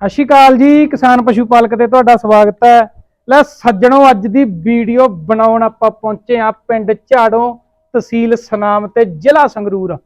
ਸਤਿ ਸ਼੍ਰੀ ਅਕਾਲ ਜੀ, ਕਿਸਾਨ ਪਸ਼ੂ ਪਾਲਕ ਤੇ ਤੁਹਾਡਾ ਸਵਾਗਤ ਹੈ। ਲੈ ਸੱਜਣੋ, ਅੱਜ ਦੀ ਵੀਡੀਓ ਬਣਾਉਣ ਆਪਾਂ ਪਹੁੰਚੇ ਆ ਪਿੰਡ ਝਾੜੋਂ ਤਹਿਸੀਲ ਸਨਾਮ ਤੇ ਜ਼ਿਲ੍ਹਾ ਸੰਗਰੂਰ।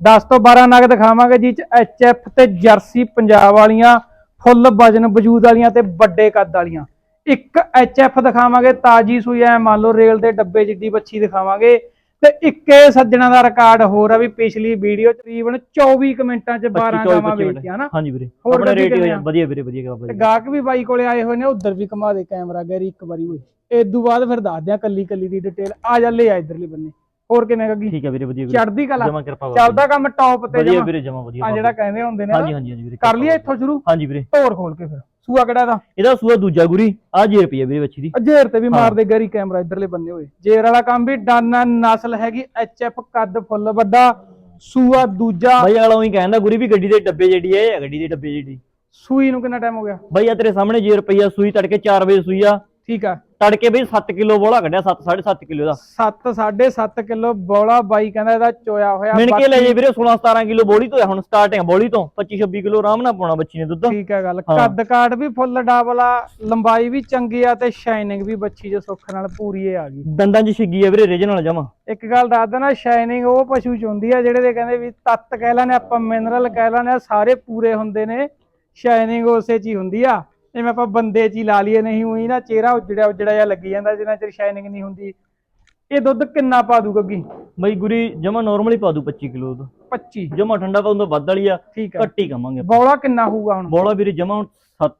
10 ਤੋਂ 12 ਨਗ ਦਿਖਾਵਾਂਗੇ ਜੀ, ਚ ਐਫ ਤੇ ਜਰਸੀ ਪੰਜਾਬ ਵਾਲੀਆਂ, ਫੁੱਲ ਵਜਨ ਵਜੂਦ ਵਾਲੀਆਂ ਤੇ ਵੱਡੇ ਕੱਦ ਵਾਲੀਆਂ। ਇੱਕ ਐਫ ਦਿਖਾਵਾਂਗੇ, ਤਾਜੀ ਸੂਈ ਐ, ਮੰਨ ਲਓ ਰੇਲ ਦੇ ਡੱਬੇ ਜਿੱਡੀ ਬੱਚੀ ਦਿਖਾਵਾਂਗੇ। ਤੇ ਇੱਕੇ ਸੱਜਣਾ ਦਾ ਰਿਕਾਰਡ ਹੋਰ ਆ ਵੀ ਪਿਛਲੀ ਵੀਡੀਓ ਤਕਰੀਬਨ 24 ਕੁ ਮਿੰਟਾਂ ਚ 12 ਗਾਵਾਂ ਵੇਚੀਆਂ ਨਾ। ਹਾਂਜੀ ਵੀਰੇ। ਹੋਰ ਆਪਣੇ ਰੇਟ? ਵਧੀਆ ਵੀਰੇ ਵਧੀਆ ਤੇ ਵਧੀਆ ਗਾਹਕ ਵੀ ਬਾਈ ਕੋਲੇ ਆਏ ਹੋਏ ਨੇ ਉਧਰ ਵੀ ਕਮਾ ਦੇ ਕੈਮਰਾ ਗੈਰੀ ਇੱਕ ਵਾਰੀ ਹੋਈ ਇਦੋਂ ਬਾਅਦ ਫਿਰ ਦੱਸ ਦਿਆਂ ਕੱਲੀ ਕੱਲੀ ਦੀ ਡਿਟੇਲ ਆ ਜਾ ਲੈ ਆ ਇਧਰਲੇ ਬੰਨੇ। ਹੋਰ ਕਿਵੇਂ ਗੱਗੀ? ਠੀਕ ਹੈ ਵੀਰੇ ਵਧੀਆ ਚੜਦੀ ਕਲਾ। ਜਮਾ ਕਿਰਪਾ ਬਾਬਾ ਚੱਲਦਾ ਕੰਮ ਟੌਪ ਤੇ ਵਧੀਆ ਵੀਰੇ ਜਮਾ ਵਧੀਆ ਆ ਜਿਹੜਾ ਕਹਿੰਦੇ ਹੁੰਦੇ ਨੇ ਹਾਂਜੀ ਹਾਂਜੀ ਹਾਂਜੀ ਵੀਰੇ ਕਰ ਲਈਏ ਇੱਥੋਂ ਸ਼ੁਰੂ? ਹਾਂਜੀ ਵੀਰੇ। ਧੋਰ ਖੋਲ ਕੇ ਫਿਰ। ਸੂਆ ਕਿਹੜਾ ਦਾ ਇਹਦਾ ਸੂਆ ਦੂਜਾ ਗੁਰੀ ਆ ਜੇ ਰੁਪਏ ਵੀਰੇ ਬੱਚੀ ਦੀ। ਅਜੇਰ ਤੇ ਵੀ ਮਾਰਦੇ ਗੈਰੀ ਕੈਮਰਾ ਇਧਰਲੇ ਬੰਨੇ ਹੋਏ। ਜੇਰ ਵਾਲਾ ਕੰਮ ਵੀ ਡਾਨਾ ਨਸਲ ਹੈਗੀ ਐਫ ਕੱਦ ਫੁੱਲ ਵੱਡਾ ਸੂਆ ਦੂਜਾ। ਬਾਈ ਅਗਲਾ ਉਹੀ ਕਹਿੰਦਾ ਗੁਰੀ ਵੀ ਗੱਡੀ ਦੇ ਡੱਬੇ ਜਿਹੜੀ ਹੈ ਗੱਡੀ ਦੇ ਡੱਬੇ ਜਿਹੜੀ। ਸੂਈ ਨੂੰ ਕਿੰਨਾ ਟਾਈਮ ਹੋ ਗਿਆ? ਬਾਈ ਆ ਤੇਰੇ ਸਾਹਮਣੇ ਜੇ ਰੁਪਈਆ ਸੂਈ ਤੜਕੇ 4 ਵਜੇ ਸੂਈ ਆ। ਠੀਕ ਆ। ਤੜਕੇ ਬਈ 7 ਕਿਲੋ ਬੋਲਾ ਕੱਢਿਆ 7 7.5 ਕਿਲੋ ਦਾ। 7 7.5 ਕਿਲੋ ਬੋਲਾ ਬਾਈ ਕਹਿੰਦਾ ਇਹਦਾ ਚੋਇਆ ਹੋਇਆ। ਮਿਣ ਕੇ ਲੈ ਜੇ ਵੀਰੇ 16 17 ਕਿਲੋ ਬੋਲੀ ਤੋਂ ਆ ਹੁਣ ਸਟਾਰਟਿੰਗ ਬੋਲੀ ਤੋਂ 25 26 ਕਿਲੋ ਆਰਾਮ ਨਾਲ ਪਾਉਣਾ ਬੱਚੀ ਨੇ ਦੁੱਧ। ਠੀਕ ਹੈ ਗੱਲ। ਕੱਦ ਕਾਠ ਵੀ ਫੁੱਲ ਡਾਬਲਾ ਲੰਬਾਈ ਵੀ ਚੰਗੀ ਆ ਤੇ ਸ਼ਾਈਨਿੰਗ ਵੀ ਬੱਚੀ ਜੋ ਸੁੱਖ ਨਾਲ ਪੂਰੀ ਆ ਗਈ। ਦੰਦਾਂ 'ਚ ਛਿੱਗੀ ਆ ਵੀਰੇ ਰੀਜਨਲ ਜਮਾ। ਇੱਕ ਗੱਲ ਦੱਸ ਦੇਣਾ ਸ਼ਾਈਨਿੰਗ ਉਹ ਪਸ਼ੂ ਚ ਹੁੰਦੀ ਆ ਜਿਹੜੇ ਦੇ ਕਹਿੰਦੇ ਵੀ ਤੱਤ ਕਹਿ ਲੈਣੇ ਆਪਾਂ ਮਿਨਰਲ ਕਹਿ ਲੈਣੇ ਆ ਸਾਰੇ ਪੂਰੇ ਹੁੰਦੇ ਨੇ ਸ਼ਾਈਨਿੰਗ ਉਸੇ ਚ ਹੀ ਹੁੰਦੀ ਆ। ਜਿਵੇਂ ਆਪਾਂ ਬੰਦੇ ਚ ਹੀ ਲਾ ਲਈਏ ਨਹੀਂ ਉਹੀ ਨਾ ਚਿਹਰਾ ਉਜੜਿਆ ਉਜੜਿਆ ਜਿਹਾ ਲੱਗੀ ਜਾਂਦਾ ਜਿੰਨਾ ਚਿਰ ਸ਼ਾਈਨਿੰਗ ਨਹੀਂ ਹੁੰਦੀ। ਇਹ ਦੁੱਧ ਕਿੰਨਾ ਪਾ ਦੂ ਗੱਗੀ? ਬਈ ਗੁਰੀ ਜਮਾ ਨਾਰਮਲੀ ਪਾ ਦੂ 25 ਕਿਲੋ ਦੁੱਧ। 25 ਜਮਾ ਠੰਡਾ ਪਾਉਂਦਾ ਵੱਧ ਵਾਲੀ ਆ ਠੀਕ ਆ। ਘੱਟ ਹੀ ਕਵਾਂਗੇ ਬੌਲਾ ਕਿੰਨਾ ਹੋਊਗਾ ਹੁਣ? ਬੋਲਾ ਵੀਰੇ ਜਮਾ 7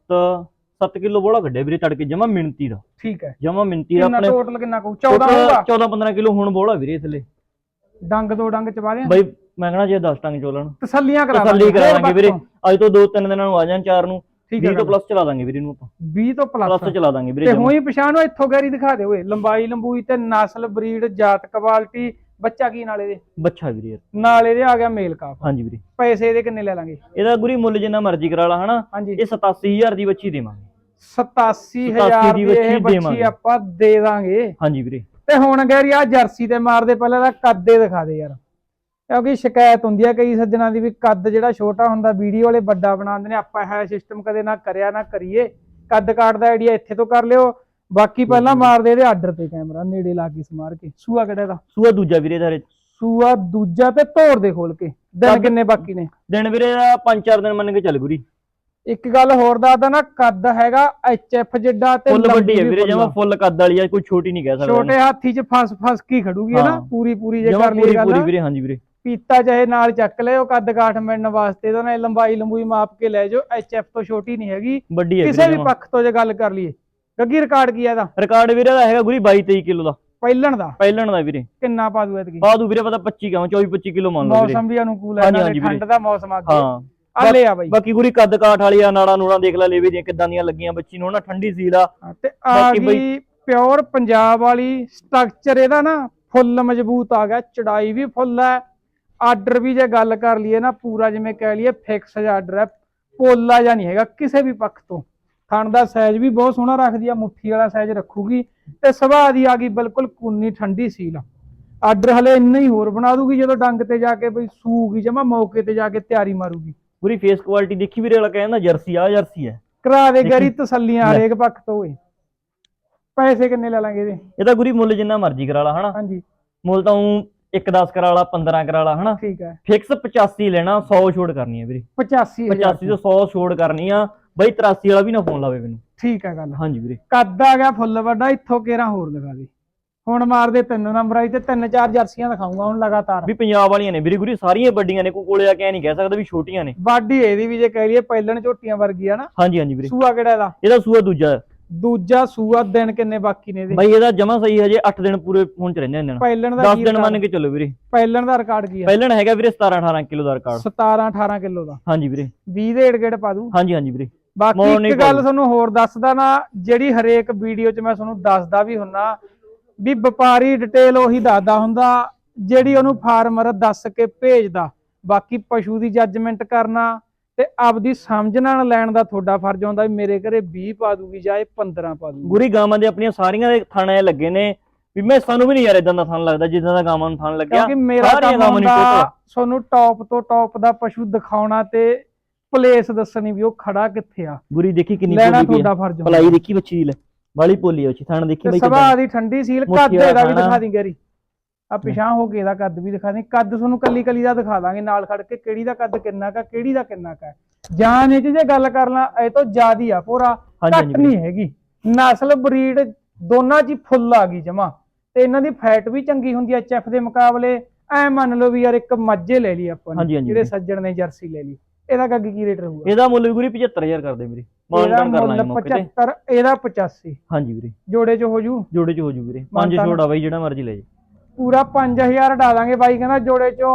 7 ਕਿਲੋ ਬੋਲਾ ਕੱਢਿਆ ਵੀਰੇ ਤੜਕੇ ਜਮਾ ਮਿੰਤੀ ਦਾ। ਠੀਕ ਹੈ। ਜਮਾ ਮਿੰਤੀ ਦਾ ਆਪਣੇ ਟੋਟਲ ਕਿੰਨਾ ਕਹੂ? 14 ਹੋਊਗਾ? 14 15 ਕਿਲੋ ਹੁਣ ਬੋਲਾ ਵੀਰੇ ਥੱਲੇ। ਡੰਗ ਦੋ ਡੰਗ ਚ ਪਾ ਦੇ ਬਈ ਮੈਂ ਕਹਣਾ ਜੇ 10 ਟੰਗ ਚੋਲਣ। ਤਸੱਲੀਆਂ ਕਰਾ ਤਸੱਲੀ ਦਾਂਗੇ, ਕਰਾ ਦਾਂਗੇ ਵੀਰੇ। ਅੱਜ ਤੋਂ 2-3 ਦਿਨਾਂ ਨੂੰ ਆ ਜਾਣ ਚਾਰ ਨੂੰ। ਠੀਕ ਹੈ 20 ਤੋਂ ਪਲੱਸ ਚਲਾ ਦਾਂਗੇ ਵੀਰੇ ਨੂੰ ਆਪਾਂ। 20 ਤੋਂ ਪਲੱਸ ਪਲੱਸ ਚਲਾ ਦਾਂਗੇ ਵੀਰੇ ਤੇ। ਹੋਈ ਪਛਾਣੋ ਇੱਥੋਂ ਗੈਰੀ ਦਿਖਾ ਦੇ ਓਏ। ਲੰਬਾਈ ਲੰਬੂਈ ਤੇ ਨਸਲ ਬਰੀਡ ਜਾਤ ਕੁਆਲਿਟੀ ਬੱਚਾ ਕੀ ਨਾਲੇ ਦੇ ਬੱਚਾ ਵੀਰੇ। ਨਾਲੇ ਦੇ ਆ ਗਿਆ ਮੇਲ ਕਾਫ। ਹਾਂਜੀ ਵੀਰੇ। ਪੈਸੇ ਇਹਦੇ ਕਿੰਨੇ ਲੈ ਲਾਂਗੇ? ਇਹਦਾ ਗੁਰੀ ਮੁੱਲ ਜਿੰਨਾ ਮਰਜ਼ੀ ਕਰਾ ਲਾ ਹਨਾ? ਇਹ 87000 ਦੀ ਬੱਚੀ ਦੇਵਾਂਗੇ। 87000 ਦੀ ਬੱਚੀ। ਆਪਾਂ ਦੇ ਦਾਂਗੇ। ਹਾਂਜੀ ਵੀਰੇ। ਤੇ ਹੁਣ ਗੈਰੀ ਆ ਜਰਸੀ ਤੇ ਮਾਰਦੇ ਪਹਿਲਾਂ ਦਾ ਕੱਦੇ ਦਿਖਾ ਦੇ ਯਾਰ। ਕਿਉਂਕਿ ਸ਼ਿਕਾਇਤ ਹੁੰਦੀ ਆ ਕਈ ਸੱਜਣਾ ਦੀ ਵੀ ਕੱਦ ਜਿਹੜਾ ਛੋਟਾ ਹੁੰਦਾ ਵੀਡੀਓ ਵਾਲੇ ਵੱਡਾ ਬਣਾਉਂਦੇ ਨੇ ਆਪਾਂ ਇਹ ਸਿਸਟਮ ਕਦੇ ਨਾ ਕਰਿਆ ਨਾ ਕਰੀਏ। ਕੱਦ ਕਾਟ ਦਾ ਆਈਡੀਆ ਇੱਥੇ ਤੋਂ ਕਰ ਲਿਓ। ਬਾਕੀ ਪਹਿਲਾਂ ਮਾਰਦੇ ਇਹਦੇ ਆਰਡਰ ਤੇ ਕੈਮਰਾ ਨੇੜੇ ਲਾ ਕੇ ਸਮਾਰ ਕੇ। ਸੂਆ ਕਿਹੜਾ ਦਾ ਸੂਆ ਦੂਜਾ ਵੀਰੇ ਦਾ ਸੂਆ ਦੂਜਾ ਤੇ ਤੋੜ ਦੇ ਖੋਲ ਕੇ। ਦਿਨ ਕਿੰਨੇ ਬਾਕੀ ਨੇ? ਦਿਨ ਵੀਰੇ ਦਾ 5-4 ਦਿਨ ਮੰਨ ਕੇ ਚੱਲ ਗੁਰੀ। ਇੱਕ ਗੱਲ ਹੋਰ ਦੱਸਦਾ ਨਾ ਕੱਦ ਹੈਗਾ ਐਫ ਜਿੱਡਾ ਤੇ ਫੁੱਲ ਵੱਡੀ ਹੈ ਵੀਰੇ ਜਮਾ। ਫੁੱਲ ਕੱਦ ਵਾਲੀ ਆ ਕੋਈ ਛੋਟੀ ਨਹੀਂ ਕਹਿ ਸਕਦਾ ਛੋਟੇ ਹਾਥੀ 'ਚ ਫਸ ਫਸ ਕੀ ਖੜੂਗੀ ਇਹ ਨਾ ਹਾਂ। ਪੂਰੀ ਪੂਰੀ ਜੇ ਕਰ ਲਈ ਪੂਰੀ ਗੱਲ। ਪੂਰੀ ਵੀਰੇ ਹਾਂਜੀ ਵੀਰੇ। ਪੀਤਾ ਚਾਹੇ ਨਾਲ ਚੱਕ ਲਿਓ ਕੱਦ ਕਾਠ ਮਿਲਣ ਵਾਸਤੇ ਤਾਂ ਨਾ ਲੰਬਾਈ ਲੰਬੂਈ ਮਾਪ ਕੇ ਲੈ ਜਾਓ ਐਫ ਤੋਂ ਛੋਟੀ ਨਹੀਂ ਹੈਗੀ। ਵੱਡੀ ਹੈ ਕਿਸੇ ਵੀ। ਪੱਖ ਤੋਂ ਜੇ ਗੱਲ ਕਰ ਲਈਏ ਗੱਗੀ ਰਿਕਾਰਡ ਕੀ ਇਹਦਾ? ਰਿਕਾਰਡ ਵੀਰੇ ਦਾ ਹੈਗਾ ਗੁਰੀ 22-23 ਕਿਲੋ ਦਾ। ਪਹਿਲਣ ਦਾ? ਪਹਿਲਣ ਦਾ ਵੀਰੇ। ਕਿੰਨਾ ਪਾ ਦੂ ਐਤਕੀ? ਪਾ ਦੂ ਵੀਰੇ ਪਤਾ 25 ਕਹਾਂ 24-25 ਕਿਲੋ ਮੰਨ ਲਓ ਵੀਰੇ। ਮੌਸਮ ਵੀ ਅਨੁਕੂਲ ਹੈ ਨਾਲੇ। ਠੰਡ ਦਾ ਮੌਸਮ ਆ ਗਿਆ ਹਾਂ। ਆ ਲੈ ਆ ਬਾਈ। ਬਾਕੀ ਗੁਰੀ ਕੱਦ ਕਾਠ ਵਾਲੀ ਆ ਨਾੜਾ ਨੂੜਾ ਦੇਖ ਲੈ ਲੇਵੇ ਦੀਆਂ ਕਿੱਦਾਂ ਦੀਆਂ ਲੱਗੀਆਂ ਬੱਚੀ ਨੂੰ ਨਾ ਠੰਡੀ ਸੀਲ ਆ ਹਾਂ, ਤੇ ਆ ਗਈ ਪਿਓਰ ਪੰਜਾਬ ਵਾਲੀ ਸਟਰਕਚਰ ਇਹਦਾ ਨਾ ਫੁੱਲ ਮਜ਼ਬੂਤ ਆ ਗਿਆ ਚੜਾਈ ਵੀ ਫੁੱਲ ਹੈ ਆਰਡਰ ਵੀ ਜੇ ਗੱਲ ਕਰ ਲਈਏ ਨਾ ਪੂਰਾ ਜਿਵੇਂ ਕਹਿ ਲਈਏ ਫਿਕਸ ਆਰਡਰ ਹੈ ਪੋਲਾ ਜਾਂ ਨਹੀਂ ਹੈਗਾ ਕਿਸੇ ਵੀ ਪੱਖ ਤੋਂ। ਥਣ ਦਾ ਸਾਈਜ਼ ਵੀ ਬਹੁਤ ਸੋਹਣਾ ਰੱਖਦੀ ਆ ਮੁੱਠੀ ਵਾਲਾ ਸਾਈਜ਼ ਰੱਖੂਗੀ ਤੇ ਸੁਭਾਅ ਦੀ ਆ ਗਈ ਬਿਲਕੁਲ ਕੁੰਨੀ ਠੰਡੀ ਸੀਲ। ਆਰਡਰ ਹਲੇ ਇੰਨਾ ਹੀ ਹੋਰ ਬਣਾ ਦੂਗੀ ਜਦੋਂ ਡੰਗ ਤੇ ਜਾ ਕੇ ਬਈ ਸੂਗੀ ਜਮਾ ਮੌਕੇ ਤੇ ਜਾ ਕੇ ਤਿਆਰੀ ਮਾਰੂਗੀ। ਗੁਰੀ ਫੇਸ ਕੁਆਲਿਟੀ ਦੇਖੀ ਵੀਰੇ ਵਾਲਾ ਕਹਿੰਦਾ ਜਰਸੀ ਆ ਜਰਸੀ ਹੈ। ਕਰਾ ਦੇ ਗਰੀ। ਤਸੱਲੀਆਂ। ਹਰੇਕ ਪੱਖ ਤੋਂ ਓਏ। ਪੈਸੇ ਕਿੰਨੇ ਲੈ ਲਾਂਗੇ ਇਹਦੇ? ਇਹਦਾ ਗੁਰੀ ਮੁੱਲ ਜਿੰਨਾ ਮਰਜ਼ੀ ਕਰਾ ਲਾ ਹਨਾ? ਹਾਂਜੀ। ਮੁੱਲ ਤਾਂ ਊਂ ਇੱਕ 10 ਕਰਾ ਲਾ 15 ਕਰਾ ਲਾ ਹਨਾ? ਠੀਕ ਹੈ। ਫਿਕਸ 85 ਲੈਣਾ 100 ਛੋੜ ਕਰਨੀ ਹੈ ਵੀਰੇ। 85 85 ਤੋਂ 100 ਛੋੜ ਕਰਨੀ ਆ। ਬਈ 83 ਵਾਲਾ ਵੀ ਨਾ ਫੋਨ ਲਾਵੇ ਮੈਨੂੰ। ਠੀਕ ਹੈ ਗੱਲ। ਹਾਂਜੀ ਵੀਰੇ। ਕੱਦ ਆ ਗਿਆ ਫੁੱਲ ਵੱਡਾ ਇੱਥੋਂ ਕੇਰਾ ਹੋਰ ਦਿਖਾ ਦੇ। ਹੁਣ ਮਾਰਦੇ ਤਿੰਨ ਨੰਬਰ ਆਈ ਤੇ ਤਿੰਨ ਚਾਰ ਜਰਸੀਆਂ ਦਿਖਾਉਂਗਾ ਹੁਣ ਲਗਾਤਾਰ। ਵੀ ਪੰਜਾਬ ਵਾਲੀਆਂ ਨੇ ਵੀਰੇ ਗੁਰੀ ਸਾਰੀਆਂ ਵੱਡੀਆਂ ਨੇ ਕੋਈ ਕੋਲੇ ਆ ਕੇ ਨਹੀਂ ਕਹਿ ਸਕਦਾ ਵੀ ਛੋਟੀਆਂ ਨੇ। ਬਾਡੀ ਇਹਦੀ ਵੀ ਜੇ ਕਹਿ ਲਈਏ ਪਹਿਲਣ ਝੋਟੀਆਂ ਵਰਗੀ ਆ ਨਾ। ਹਾਂਜੀ ਹਾਂਜੀ ਵੀਰੇ। ਸੂਆ ਕਿਹੜਾ ਇਹਦਾ? ਇਹਦਾ ਸੂਆ ਦੂਜਾ। ਹੈ। ਦੂਜਾ ਸੂਆ ਦਿਨ ਕਿੰਨੇ ਬਾਕੀ ਨੇ ਇਹਦੇ? ਬਾਈ ਇਹਦਾ ਜਮਾ ਸਹੀ ਹਜੇ 8 ਦਿਨ ਪੂਰੇ ਹੁਣ ਚ ਰਹਿੰਦੇ ਨੇ ਪਹਿਲਣ ਦਾ 10 ਕੀ ਦਿਨ ਮੰਨ? ਕੇ ਚੱਲੋ ਵੀਰੇ। ਪਹਿਲਣ ਦਾ ਰਿਕਾਰਡ ਕੀ ਆ? ਪਹਿਲਣ ਹੈਗਾ ਵੀਰੇ 17 18 ਕਿਲੋ ਦਾ ਰਿਕਾਰਡ। 17 18 ਕਿਲੋ ਦਾ। ਹਾਂਜੀ ਵੀਰੇ। 20 ਦੇ ਏੜ ਗੇੜ ਪਾ ਦੂ। ਹਾਂਜੀ ਹਾਂਜੀ ਵੀਰੇ। ਬਾਕੀ ਇੱਕ ਗੱਲ। ਤੁਹਾਨੂੰ ਹੋਰ ਦੱਸਦਾ ਨਾ ਜਿਹੜੀ ਹਰੇਕ ਵੀਡੀਓ 'ਚ ਮੈਂ ਤੁਹਾਨੂੰ ਦੱਸਦਾ ਵੀ ਹੁੰਨਾ ਵੀ ਵਪਾਰੀ ਡਿਟੇਲ ਉਹੀ ਦੱਸਦਾ ਹੁੰਦਾ ਜਿਹੜੀ ਉਹਨੂੰ ਫਾਰਮਰ ਦੱਸ ਕੇ ਭੇਜਦਾ। ਬਾਕੀ ਪਸ਼ੂ ਦੀ ਜੱਜਮੈਂਟ ਕਰਨਾ ਤੇ ਆਪਦੀ ਸਮਝ ਨਾਲ ਲੈਣ ਦਾ ਤੁਹਾਡਾ ਫਰਜ਼ ਹੁੰਦਾ ਵੀ ਮੇਰੇ ਘਰੇ 20 ਪਾ ਦੂਗੀ ਜਾਂ ਇਹ 15 ਪਾ ਦੂਗੀ। ਗੁਰੀ ਗਾਵਾਂ ਦੇ ਆਪਣੀਆਂ ਸਾਰੀਆਂ ਦੇ ਥਾਣੇ ਲੱਗੇ ਨੇ ਵੀ ਮੈਂ ਸਾਨੂੰ ਵੀ ਨਹੀਂ ਯਾਰ ਇਦਾਂ ਦਾ ਥਣ ਲੱਗਦਾ ਜਿੱਦਾਂ ਦਾ ਗਾਵਾਂ ਨੂੰ ਥਣ ਲੱਗਿਆ। ਕਿਉਂਕਿ ਮੇਰਾ ਕੰਮ ਹੁੰਦਾ। ਤੁਹਾਨੂੰ ਟੌਪ ਤੋਂ ਟੌਪ ਦਾ ਪਸ਼ੂ ਦਿਖਾਉਣਾ ਤੇ ਪਲੇਸ ਦੱਸਣੀ ਵੀ ਉਹ ਖੜਾ ਕਿੱਥੇ ਆ। ਗੁਰੀ ਦੇਖੀ ਕਿੰਨੀ ਪੋਲੀ ਹੁੰਦਾ ਪਲਾਈ ਦੇਖੀ ਬੱਚੀ ਦੀ ਲੈ। ਵਾਲੀ ਪੋਲੀ ਆ ਬੱਚੀ ਥਣ ਦੇਖੀ ਬਾਈ ਸਭਾ ਦੀ ਠੰਡੀ ਸੀਲ ਕੱਦ ਇਹਦਾ ਵੀ ਦਿਖਾ ਦੀ ਗੈਰੀ। ਆ ਪਿਛਾਂ ਹੋ ਕੇ ਇਹਦਾ ਕੱਦ ਵੀ ਦਿਖਾ ਦੇ ਕੱਦ ਤੁਹਾਨੂੰ ਕੱਲੀ ਕੱਲੀ ਦਾ ਦਿਖਾ ਦਾਂਗੇ ਨਾਲ ਖੜ ਕੇ ਕਿਹੜੀ ਦਾ ਕੱਦ ਕਿੰਨਾ ਕਾ ਕਿਹੜੀ ਦਾ ਕਿੰਨਾ ਕਾ ਜਾਨ ਇਹ ਜੇ ਗੱਲ ਕਰ ਲਾਂ ਇਹ ਤੋਂ ਜ਼ਿਆਦੀ ਆ ਪੂਰਾ ਘੱਟ ਨਹੀਂ ਹੈਗੀ। ਨਸਲ ਬਰੀਡ ਦੋਨਾਂ 'ਚ ਫੁੱਲ ਆ ਗਈ ਜਮਾ। ਤੇ ਇਹਨਾਂ ਦੀ ਫੈਟ ਵੀ ਚੰਗੀ ਹੁੰਦੀ ਹੈ ਐਚਐਫ ਦੇ ਮੁਕਾਬਲੇ ਐ ਮੰਨ ਲਓ ਵੀ ਯਾਰ ਇੱਕ ਮੱਝੇ ਲੈ ਲਈ ਆਪਾਂ ਨੇ। ਜਿਹੜੇ ਸੱਜਣ ਨੇ ਜਰਸੀ ਲੈ ਲਈ। ਇਹਦਾ ਗੱਗ ਕੀ ਰੇਟ ਰਹੂਗਾ? ਇਹਦਾ ਮੁੱਲ ਵੀ ਗੁਰੀ 75000 ਕਰਦੇ ਵੀਰੇ। ਮਾਨਦਾਨ ਕਰ ਲਾਂਗੇ ਮੌਕੇ ਤੇ। 75 ਇਹਦਾ 85 ਹਾਂਜੀ ਵੀਰੇ। ਜੋੜੇ 'ਚ ਹੋ ਜੂ? ਜੋੜੇ ਚ ਹੋ ਜੂ ਵੀਰੇ। ਪੰਜ। ਛੋੜਾ ਬਾਈ ਜਿਹੜਾ ਮਰਜ਼ੀ ਲੈ ਜੇ ਪੂਰਾ 5000 ਡਾਲਾਂਗੇ ਬਾਈ ਕਹਿੰਦਾ ਜੋੜੇ ਚੋਂ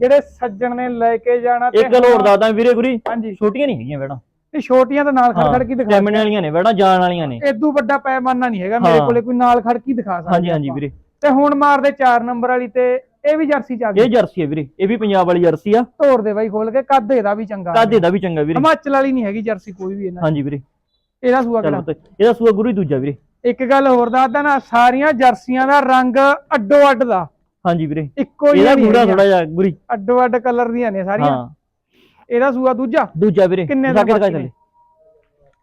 ਜਿਹੜੇ ਸੱਜਣ ਨੇ ਲੈ ਕੇ ਜਾਣਾ ਇੱਕ ਗੱਲ ਹੋਰ ਦੱਸਦਾ ਵੀਰੇ ਗੁਰੀ ਹਾਂਜੀ। ਛੋਟੀਆਂ ਨਹੀਂ ਹੈਗੀਆਂ ਵੈੜਾਂ। ਇਹ ਛੋਟੀਆਂ ਤਾਂ ਨਾਲ ਖੜ ਖੜ ਕੇ ਦਿਖਾ ਕੈਮਰੇ ਵਾਲੀਆਂ ਨੇ ਵੈੜਾਂ ਜਾਣ ਵਾਲੀਆਂ ਨੇ। ਇਦੋਂ ਵੱਡਾ ਪੈਮਾਨਾ ਨਹੀਂ ਹੈਗਾ ਮੇਰੇ। ਕੋਲੇ ਕੋਈ ਨਾਲ ਖੜ ਕੇ ਦਿਖਾ ਸਕਦਾ ਹਾਂਜੀ ਹਾਂਜੀ ਵੀਰੇ। ਤੇ ਹੁਣ ਮਾਰਦੇ 4 ਨੰਬਰ ਵਾਲੀ ਤੇ ਇਹ ਵੀ ਜਰਸੀ ਚ ਆ ਇਹ ਗਈ ਜਰਸੀ ਹੈ ਵੀਰੇ ਇਹ ਵੀ ਪੰਜਾਬ ਵਾਲੀ ਜਰਸੀ ਆ। ਤੋੜ ਦੇ ਬਾਈ ਖੋਲ ਕੇ ਕੱਦ ਇਹਦਾ ਵੀ ਚੰਗਾ ਕਾਦੇ ਦਾ ਵੀ ਚੰਗਾ ਵੀਰੇ। ਹਿਮਾਚਲ ਵਾਲੀ ਨਹੀਂ ਹੈਗੀ ਜਰਸੀ ਕੋਈ ਵੀ ਇਹਨਾਂ ਦੀ। ਹਾਂਜੀ ਵੀਰੇ। ਇਹਦਾ ਸੂਆ ਕਿਹੜਾ? ਤੇ ਇਹਦਾ ਸੂਆ ਗੁਰੂ ਹੀ ਦੂਜਾ ਵੀਰੇ। ਇੱਕ ਗੱਲ ਹੋਰ ਦੱਸਦਾ ਨਾ ਸਾਰੀਆਂ ਜਰਸੀਆਂ ਦਾ ਰੰਗ ਅੱਡੋ ਅੱਡ ਦਾ। ਹਾਂਜੀ ਵੀਰੇ। ਇੱਕੋ ਇਹਦਾ ਜਿਹਾ ਪੂਰਾ ਥੋੜਾ ਜਿਹਾ ਗੁਰੀ ਅੱਡੋ ਅੱਡ ਕਲਰ ਦੀਆਂ ਨੇ ਸਾਰੀਆਂ। ਹਾਂ। ਇਹਦਾ ਸੂਆ ਦੂਜਾ? ਦੂਜਾ ਵੀਰੇ। ਕਿੰਨੇ ਦਿਖਾ ਬਾਕੀ ਚੱਲੇ ਨੇ?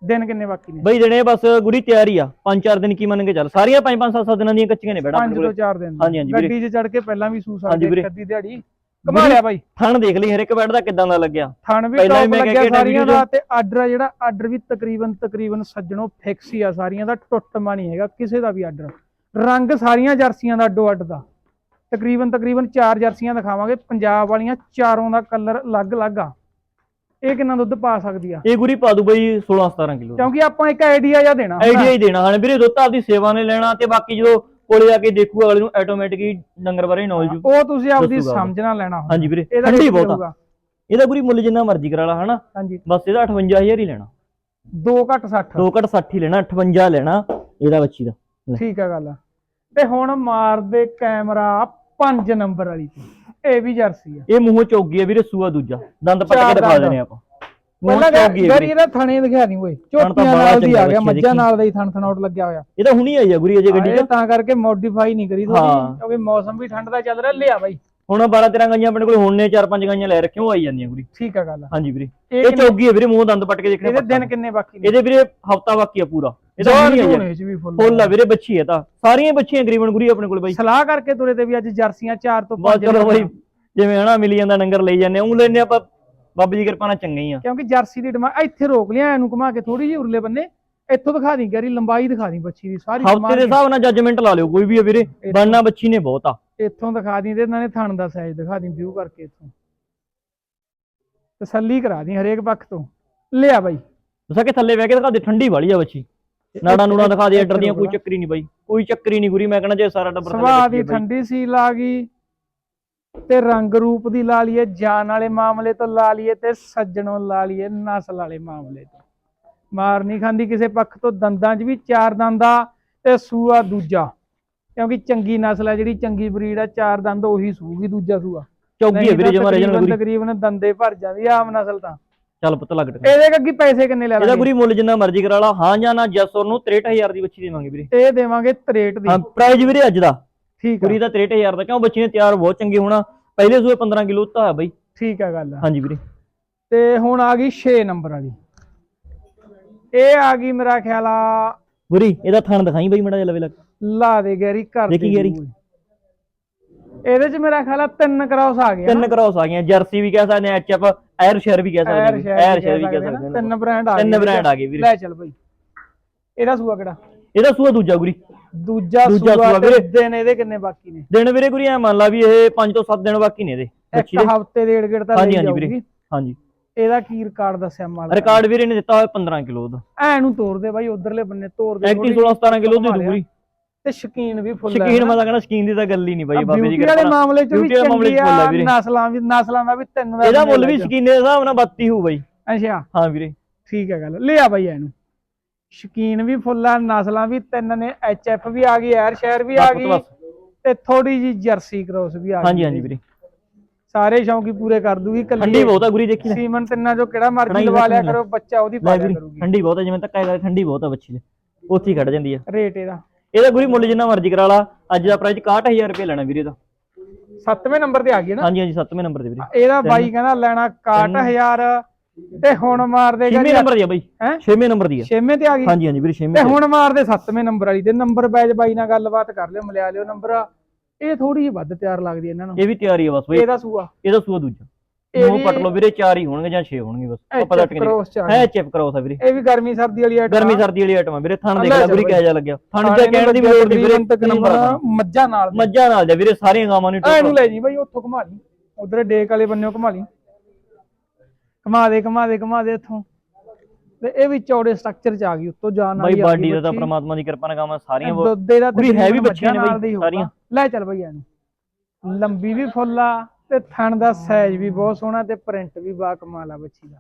ਦਿਨ ਕਿੰਨੇ ਬਾਕੀ ਨੇ? ਬਈ ਦਿਨੇ ਬਸ ਗੁਰੀ ਤਿਆਰੀ ਆ। ਪੰਜ ਚਾਰ ਦਿਨ ਕੀ ਮੰਨ ਕੇ ਚੱਲ। ਸਾਰੀਆਂ ਪੰਜ ਪੰਜ ਸੱਤ ਸੱਤ ਦਿਨਾਂ ਦੀਆਂ ਕੱਚੀਆਂ ਨੇ ਬੈੜਾ ਪੰਜ ਤੋਂ ਚਾਰ ਦਿਨ। ਦੀ। ਹਾਂਜੀ, ਹਾਂਜੀ ਵੀਰੇ। ਗੱਡੀ 'ਚ ਚੜ ਕੇ ਪਹਿਲਾਂ ਵੀ ਸੂ ਸਕਦੇ ਵੀਰੇ। ਅੱਧੀ ਦਿਹਾੜੀ। ਕਮਾ ਲਿਆ ਬਾਈ। ਥਣ ਦੇਖ ਲਈ ਹਰ ਇੱਕ ਬੈਡ ਦਾ ਕਿਦਾਂ ਦਾ ਲੱਗਿਆ? ਥਣ ਵੀ ਟੌਪ ਲੱਗਿਆ ਸਾਰੀਆਂ ਦਾ ਤੇ ਆਰਡਰ ਆ ਜਿਹੜਾ ਆਰਡਰ ਵੀ ਤਕਰੀਬਨ ਤਕਰੀਬਨ ਸੱਜਣੋ ਫਿਕਸ ਹੀ ਆ ਸਾਰੀਆਂ ਦਾ ਟੁੱਟਮਾ ਨਹੀਂ ਹੈਗਾ ਕਿਸੇ ਦਾ ਵੀ ਆਰਡਰ ਰੰਗ ਸਾਰੀਆਂ ਜਰਸੀਆਂ ਦਾ ਅੱਡੋ ਅੱਡ ਦਾ। ਤਕਰੀਬਨ ਤਕਰੀਬਨ ਚਾਰ ਜਰਸੀਆਂ ਦਿਖਾਵਾਂਗੇ ਪੰਜਾਬ ਵਾਲੀਆਂ ਚਾਰੋਂ ਦਾ ਕਲਰ ਅਲੱਗ-ਅਲੱਗ ਆ। ਇਹ ਕਿੰਨਾ ਦੁੱਧ ਪਾ ਸਕਦੀ ਆ? ਇਹ ਗੁਰੀ ਪਾ ਦੂ ਬਈ 16 17 ਕਿਲੋ ਕਿਉਂਕਿ ਆਪਾਂ ਇੱਕ ਆਈਡੀਆ ਜਾਂ ਦੇਣਾ। ਆਈਡੀਆ ਹੀ ਦੇਣਾ ਹਾਂ ਵੀਰੇ ਦੁੱਧ ਆਪਦੀ ਸੇਵਾ ਨੇ ਲੈਣਾ ਤੇ ਬਾਕੀ ਜਦੋਂ ਕੋਲੇ ਆ ਕੇ ਦੇਖੂ ਅਗਲੇ ਨੂੰ ਆਟੋਮੈਟਿਕ ਹੀ ਡੰਗਰ ਬਾਰੇ ਨੌਲੇਜ ਉਹ ਤੁਸੀਂ ਆਪਦੀ ਦੱਸੂਗਾ। ਸਮਝਣਾ ਲੈਣਾ ਹੁੰਦਾ। ਹਾਂਜੀ ਵੀਰੇ ਇਹਦਾ ਠੰਡੀ ਬਹੁਤ ਆ। ਇਹਦਾ ਗੁਰੀ ਮੁੱਲ ਜਿੰਨਾ ਮਰਜ਼ੀ ਕਰਾ ਲਾ ਹਨਾ ਹਾਂਜੀ ਬਸ ਇਹਦਾ 58000 ਹੀ ਲੈਣਾ 2 ਘੱਟ 60 ਦੋ ਘੱਟ 60 ਹੀ ਲੈਣਾ 58 ਲੈਣਾ ਇਹਦਾ ਬੱਚੀ ਦਾ। ਠੀਕ ਆ ਗੱਲ ਤੇ ਹੁਣ ਮਾਰਦੇ ਕੈਮਰਾ 5 ਨੰਬਰ ਵਾਲੀ ਤੇ ਇਹ ਵੀ ਜਰਸੀ ਆ ਇਹ ਮੂੰਹੋਂ ਚੌਗੀ ਆ ਵੀਰੇ ਸੂਆ ਦੂਜਾ ਦੰਦ ਪੱਟ ਚਾਰ ਕੇ ਦਿਖਾ ਦੰਦ। ਦੇਣੇ ਆਪਾਂ ਪਹਿਲਾਂ ਵੀਰੇ ਇਹਦਾ ਥਣੇ ਦਿਖਾ ਨਹੀਂ ਓਏ। ਝੋਟੀਆਂ ਨਾਲ ਦੀ ਆ ਗਿਆ ਮੱਝਾਂ। ਨਾਲ ਦਾ ਹੀ ਥਣ ਥਣਾਉਟ ਲੱਗਿਆ ਹੋਇਆ। ਇਹ ਤਾਂ ਹੁਣੀ ਆਈ ਆ ਗੁਰੀ ਅਜੇ ਗੱਡੀ ਤਾਂ ਕਰਕੇ ਮੋਡੀਫਾਈ ਨਹੀਂ ਕਰੀ ਥੋੜੀ ਹਾਂ। ਕਿਉਂਕਿ ਮੌਸਮ ਵੀ ਠੰਡ ਦਾ ਚੱਲ ਰਿਹਾ ਲਿਆ ਬਾਈ। ਹੁਣ 12 13 ਗਾਈਆਂ ਆਪਣੇ ਕੋਲ ਹੁਣ ਨੇ 4-5 ਗਾਈਆਂ ਲੈ ਰੱਖੀਆਂ ਉਹ ਆਈ ਜਾਂਦੀਆਂ ਗੁਰੀ। ਠੀਕ ਆ ਗੱਲ ਹਾਂਜੀ ਵੀਰੇ। ਇਹ ਚੌਗੀ ਆ ਵੀਰੇ ਮੂੰਹ ਦੰਦ ਪੱਟ ਕੇ ਦੇਖਣੇ ਇਹਦੇ ਦਿਨ ਕਿੰਨੇ ਬਾਕੀ ਨੇ? ਇਹਦੇ ਵੀਰੇ ਹਫਤਾ ਬਾਕੀ ਆ ਪੂਰਾ। ਇਹ ਤਾਂ ਜੋਰ ਹੁਣੀ ਆਈ ਆ। ਜੂਨ ਚ ਵੀ ਫੁੱਲ। ਆ ਵੀਰੇ ਬੱਚੀ ਹੈ ਤਾਂ। ਸਾਰੀਆਂ ਹੀ ਬੱਚੀਆਂ ਗਰੀਬਨ ਗੁਰੀ ਆਪਣੇ ਕੋਲ ਬਾਈ। ਸਲਾਹ ਕਰਕੇ ਤੁਰੇ ਤੇ ਵੀ ਅੱਜ ਜਰਸੀਆਂ 4 ਤੋਂ ਬਸ 5 ਚਲੋ ਬਾਈ ਜਿਵੇਂ ਹਨਾ ਮਿਲੀ ਜਾਂਦਾ ਨੰਗਰ ਲਈ ਜਾਂਦੇ ਉਹ ਲੈਨੇ ਆਪਾਂ ਬਾਬਾ ਜੀ ਕਿਰਪਾ ਨਾਲ ਚੰਗੇ ਹੀ ਆ। ਕਿਉਂਕਿ ਜਰਸੀ ਦੀ ਡਿਮਾਂਡ ਇੱਥੇ ਰੋਕ ਲਿਆ ਇਹਨੂੰ ਘੁਮਾ ਕੇ ਥੋੜੀ ਜਿਹੀ ਉਰਲੇ ਬੰਨੇ। ਇੱਥੋਂ ਦਿਖਾ ਦੀ ਗਰੀ ਲੰਬਾਈ ਦਿਖਾ ਦੀ ਬੱਚੀ ਦੀ ਸਾਰੀ ਹਫ਼ਤੇ ਦੇ ਹਿਸਾਬ ਨਾਲ ਜੱਜਮੈਂਟ ਲਾ ਲਿਓ ਕੋਈ ਵੀ ਆ ਵੀਰੇ। ਬਣਨਾ ਬੱਚੀ ਨੇ ਬਹੁਤ ਆ। ਇੱਥੋਂ ਦਿਖਾ ਦੀ ਤੇ ਇਹਨਾਂ ਨੇ ਥਣ ਦਾ ਸਾਈਜ਼ ਦਿਖਾ ਦੀ ਵਿਊ ਕਰਕੇ ਇੱਥੋਂ। ਤਸੱਲੀ ਕਰਾ ਦੀ ਹਰੇਕ ਪੱਖ ਤੋਂ। ਲਿਆ ਬਾਈ। ਦੱਸਾਂ ਕਿ ਥੱਲੇ ਬਹਿ ਕੇ ਦਿਖਾ ਦੇ ਠੰਡੀ ਵਾਲੀ ਆ ਬੱਚੀ। ਨਾੜਾ ਨੂੜਾ ਦਿਖਾ ਦੇ ਐਡਰ ਦੀਆਂ ਕੋਈ ਚੱਕਰੀ ਨਹੀਂ ਬਾਈ। ਕੋਈ ਚੱਕਰੀ ਨਹੀਂ ਗੁਰੀ ਮੈਂ ਕਹਣਾ ਜੇ ਸਾਰਾ ਟੱਬਰ ਦੀ ਬਾਈ। ਠੰਡੀ ਸੀਲ ਆ ਗਈ। ਤੇ ਰੰਗ ਰੂਪ ਦੀ ਲਾ ਲਈਏ ਜਾਨ ਵਾਲੇ ਮਾਮਲੇ ਤੋਂ ਲਾ ਲਈਏ ਤੇ ਸੱਜਣੋਂ ਲਾ ਲਈਏ ਨਸਲ ਵਾਲੇ ਮਾਮਲੇ ਤੋਂ। ਮਾਰ ਨਹੀਂ ਖਾਂਦੀ ਕਿਸੇ ਪੱਖ ਤੋਂ ਦੰਦਾਂ 'ਚ ਵੀ ਚਾਰ ਦੰਦਾ ਤੇ ਸੂਆ ਦੂਜਾ। ਕਿਉਂਕਿ ਚੰਗੀ ਨਸਲ ਹੈ ਜਿਹੜੀ ਚੰਗੀ ਬਰੀਡ ਹੈ ਚਾਰ ਦੰਦ ਉਹੀ ਸੂਗੀ ਦੂਜਾ ਸੂਆ ਚੌਗੀ ਨਹੀਂ ਵੀਰੇ ਜਮਾ ਰਜਨ ਗੁਰੀ। ਤਕਰੀਬਨ ਦੰਦੇ ਭਰ ਜਾਂਦੀ ਆਮ ਨਸਲ ਤਾਂ। ਚੱਲ ਪੁੱਤ ਲੱਗ ਟਕ ਇਹਦੇ ਅੱਗੇ ਪੈਸੇ ਕਿੰਨੇ ਲੈ ਇਹਦਾ ਲਾਂਗੇ? ਗੁਰੀ ਮੁੱਲ ਜਿੰਨਾ ਮਰਜ਼ੀ ਕਰਾ ਲਾ। ਹਾਂ ਜਾਂ ਨਾ ਜਸਰ ਨੂੰ 63000 ਦੀ ਬੱਚੀ ਦੇਵਾਂਗੇ ਵੀਰੇ। ਇਹ ਦੇਵਾਂਗੇ 63 ਦੀ। ਹਾਂ ਪ੍ਰਾਈਜ਼ ਵੀਰੇ ਅੱਜ ਦਾ। ਠੀਕ ਆ। ਗੁਰੀ ਦਾ 63000 ਦਾ ਕਿਉਂ ਬੱਚੀ ਨੇ ਤਿਆਰ ਬਹੁਤ ਚੰਗੇ ਹੋਣਾ ਪਹਿਲੇ ਸੂਏ 15 ਕਿਲੋ ਤਾਂ ਹੈ ਬਾਈ। ਠੀਕ ਆ ਗੱਲ ਹਾਂਜੀ ਵੀਰੇ। ਤੇ ਹੁਣ ਆ ਗਈ 6 ਨੰਬਰ ਵਾਲੀ। ਇਹ ਆ ਗਈ ਮੇਰਾ ਖਿਆਲ ਆ ਗੁਰੀ ਇਹਦਾ ਥਣ ਦਿਖਾਈ ਬਾਈ ਮੜਾ ਜਿਹਾ ਲਵੇ ਲੱਗ। ਲਾ ਦੇ ਗੈਰੀ ਘਰ ਦੇਖੀ ਗੈਰੀ। ਇਹਦੇ ਚ ਮੇਰਾ ਖਿਆਲ ਆ ਤਿੰਨ ਕਰਾਸ ਆ ਗਿਆ ਤਿੰਨ ਕ੍ਰਾਸ ਆ ਗਈਆਂ ਜਰਸੀ ਵੀ ਕਹਿ ਸਕਦੇ ਆ ਐਚਐਫ ਐਰ ਸ਼ੇਅਰ ਵੀ ਕਹਿ ਸਕਦੇ ਐਰ ਆ ਸ਼ਹਿਰ ਐਰ ਵੀ ਕਹਿ ਸਕਦੇ ਆ ਤਿੰਨ ਬ੍ਰਾਂਡ ਆ ਤਿੰਨ ਗਏ ਬ੍ਰਾਂਡ ਆ ਗਏ ਵੀਰੇ। ਲੈ ਚੱਲ ਬਈ। ਇਹਦਾ ਸੂਆ ਕਿਹੜਾ? ਇਹਦਾ ਸੂਆ ਦੂਜਾ ਗੁਰੀ। ਦੂਜਾ ਦੂਜਾ ਸੂਆ ਸੂਆ ਵੀਰੇ। ਦਿਨ ਇਹਦੇ ਕਿੰਨੇ ਬਾਕੀ ਨੇ? ਦਿਨ ਵੀਰੇ ਗੁਰੀ ਐ ਮੰਨ ਲਾ ਵੀ ਇਹ 5 ਤੋਂ 7 ਦਿਨ ਬਾਕੀ ਨੇ ਇਹਦੇ ਇੱਕ ਬੱਚੀ ਦੇ। ਹਫ਼ਤੇ ਡੇਢ ਗੇੜ ਤਾਂ ਹਾਂਜੀ, ਲਈ ਹਾਂਜੀ ਵੀਰੇ। ਜਾਊਗੀ। ਹਾਂਜੀ। ਇਹਦਾ ਕੀ ਰਿਕਾਰਡ ਦੱਸਿਆ ਮਾਲ ਰਿਕਾਰਡ ਵੀਰੇ ਨੇ ਦਿੱਤਾ ਹੋਇਆ 15 ਕਿਲੋ ਦਾ ਐ ਨੂੰ ਤੋੜ ਦੇ ਬਾਈ ਉਧਰਲੇ ਬੰਨੇ ਤੋੜ ਦੇ ਐਕਟੀ 16 17 ਕਿਲੋ ਦੀ ਦੂਰੀ ਤੇ ਸ਼ਕੀਨ ਵੀ ਫੁੱਲ ਸ਼ਕੀਨ ਮੈਂ ਤਾਂ ਕਹਿੰਦਾ ਸ਼ਕੀਨ ਦੀ ਤਾਂ ਗੱਲ ਹੀ ਨਹੀਂ ਬਾਈ ਬਾਬੇ ਜੀ ਬਿਊਟੀ ਵਾਲੇ ਕਿਰਪਾ ਮਾਮਲੇ ਚ ਵੀ ਬਿਊਟੀ ਵਾਲੇ ਮਾਮਲੇ ਚੰਗੀ ਚ ਫੁੱਲ ਆ ਆ ਵੀਰੇ। ਨਸਲਾਂ ਵੀ ਨਸਲਾਂ ਦਾ ਵੀ ਤਿੰਨ ਦਾ ਇਹਦਾ ਮੁੱਲ ਵੀ ਸ਼ਕੀਨ ਦੇ ਹਿਸਾਬ ਨਾਲ 32 ਹੋਊ ਬਾਈ। ਅੱਛਾ। ਹਾਂ ਵੀਰੇ। ਠੀਕ ਹੈ ਗੱਲ। ਲਿਆ ਬਾਈ ਇਹਨੂੰ। ਸ਼ਕੀਨ ਵੀ ਫੁੱਲ ਨਸਲਾਂ ਵੀ ਤਿੰਨ ਨੇ ਐਚਐਫ ਵੀ ਆ ਗਈ ਐਰ ਸ਼ਹਿਰ ਵੀ ਆ ਗਈ। ਤੇ ਥੋੜੀ ਜੀ ਜਰਸੀ ਕ੍ਰੋਸ ਵੀ ਆ ਗਈ ਹਾਂਜੀ ਹਾਂਜੀ ਵੀਰੇ। ਸਾਰੇ ਸ਼ੌਂਕੀ ਪੂਰੇ ਕਰ ਦੂਗੀ ਕੱਲੀ ਠੰਡੀ ਬਹੁਤ ਆ ਗੁਰੀ ਦੇਖੀ ਸੀਮਨ ਤਿੰਨਾਂ ਜੋ ਕਿਹੜਾ ਮਰਜ਼ੀ ਲਵਾ ਲਿਆ ਕਰੋ ਬੱਚਾ ਉਹਦੀ ਪਾ ਕਰੂਗੀ। ਠੰਡੀ ਬਹੁਤ ਆ ਜਿਵੇਂ ਧੱਕਾ ਕਰ ਠੰਡੀ ਬਹੁਤ ਆ ਬੱਚੀ ਦੇ। ਉੱਥੇ ਖੜ ਜਾਂਦੀ ਆ। ਰੇਟ ਇਹਦਾ। ਇਹਦਾ ਗੁਰੀ ਮੁੱਲ ਜਿੰਨਾ ਮਰਜ਼ੀ ਕਰਾ ਲਾ ਅੱਜ ਦਾ ਪ੍ਰਾਈਸ 61000 ਰੁਪਏ ਲੈਣਾ ਵੀਰੇ ਦਾ ਸੱਤਵੇਂ ਨੰਬਰ ਤੇ ਆ ਗਈ ਨਾ? ਹਾਂਜੀ ਹਾਂਜੀ 7ਵੇਂ ਨੰਬਰ ਤੇ ਵੀਰੇ। ਇਹਦਾ ਬਾਈ ਕਹਿੰਦਾ ਲੈਣਾ 61000 ਤੇ ਹੁਣ ਮਾਰ ਦੇ 6ਵੇਂ ਨੰਬਰ ਦੀ ਆ ਬਾਈ। ਹੈ? 6ਵੇਂ ਨੰਬਰ ਦੀ ਆ। ਛੇਵੇਂ ਤੇ ਆ ਗਈ। ਹਾਂਜੀ ਹਾਂਜੀ ਵੀਰੇ 6ਵੇਂ ਤੇ ਹੁਣ ਮਾਰਦੇ 7ਵੇਂ ਨੰਬਰ ਵਾਲੀ ਤੇ ਨੰਬਰ ਬੈਜ ਬਾਈ ਨਾਲ ਗੱਲਬਾਤ ਕਰ ਲਿਓ ਮਿਲਿਆ ਲਿਓ ਨੰਬਰ। ਇਹ ਥੋੜੀ ਜਿਹੀ ਵੱਧ ਤਿਆਰ ਲੱਗਦੀ ਇਹਨਾਂ ਨੂੰ। ਇਹ ਵੀ ਤਿਆਰੀ ਆ ਬਸ ਬਾਈ। ਇਹਦਾ ਸੂਆ। ਇਹਦਾ ਸੂਆ ਦੂਜਾ। ਇਹ ਉਹ ਪਟ ਲਓ ਵੀਰੇ ਚਾਰ ਹੀ ਹੋਣਗੇ ਜਾਂ 6 ਹੋਣਗੇ ਬਸ। ਆਪਾਂ ਦਾ ਟਿਕ ਆ ਹੈ। ਚੈੱਕ ਕਰਾਓ ਸਾ ਵੀਰੇ। ਇਹ ਵੀ ਗਰਮੀ ਸਰਦੀ ਵਾਲੀ ਆਈਟਮ ਗਰਮੀ ਸਰਦੀ ਵਾਲੀ ਆਈਟਮ ਆ ਵੀਰੇ ਥਣ ਦੇਖ ਲੈ ਵੀਰੇ ਕਿਹਾ ਜਾ ਲੱਗਿਆ। ਥਣ ਦੇ ਕਹਿਣ ਦੀ ਵੀ ਲੋੜ ਨਹੀਂ ਵੀਰੇ ਤਕਰੀਬਨ ਨੰਬਰ ਆ ਮੱਝਾਂ ਨਾਲ ਮੱਝਾਂ ਨਾਲ ਜਾ ਵੀਰੇ ਸਾਰੀਆਂ ਗਾਵਾਂ ਨੂੰ ਐ ਨੂੰ ਲੈ ਜੀ ਬਾਈ ਉੱਥੋਂ ਘੁਮਾ ਲਈ। ਉਧਰ ਡੇਕ ਵਾਲੇ ਬੰਨਿਓ ਘੁਮਾ ਲਈ। ਘੁਮਾ ਦੇ ਘੁਮਾ ਦੇ ਘੁਮਾ ਦੇ ਇੱਥੋਂ ਤੇ ਇਹ ਵੀ ਚੌੜੇ ਸਟਰਕਚਰ ਚ ਆ ਗਈ ਉੱਤੋਂ ਬਾਈ ਵਾਲੀ ਆ ਗਈ ਬਾਡੀ ਦਾ ਤਾਂ। ਪ੍ਰਮਾਤਮਾ ਦੀ ਕਿਰਪਾ ਨਾਲ ਗਾਵਾਂ ਸਾਰੀਆਂ ਦੁੱਧ ਇਹਦਾ ਪੂਰੀ heavy ਬੱਚੀਆਂ ਨੇ ਬਾਈ, ਦੇ। ਸਾਰੀਆਂ। ਲੈ ਚੱਲ ਬਈ ਇਹਨੂੰ। ਲੰਬੀ ਵੀ ਫੁੱਲ ਆ ਤੇ ਥਣ ਦਾ ਸਾਈਜ਼ ਵੀ ਬਹੁਤ ਸੋਹਣਾ ਤੇ ਪ੍ਰਿੰਟ ਵੀ ਬਾ ਕਮਾਲ ਆ ਬੱਚੀ ਦਾ।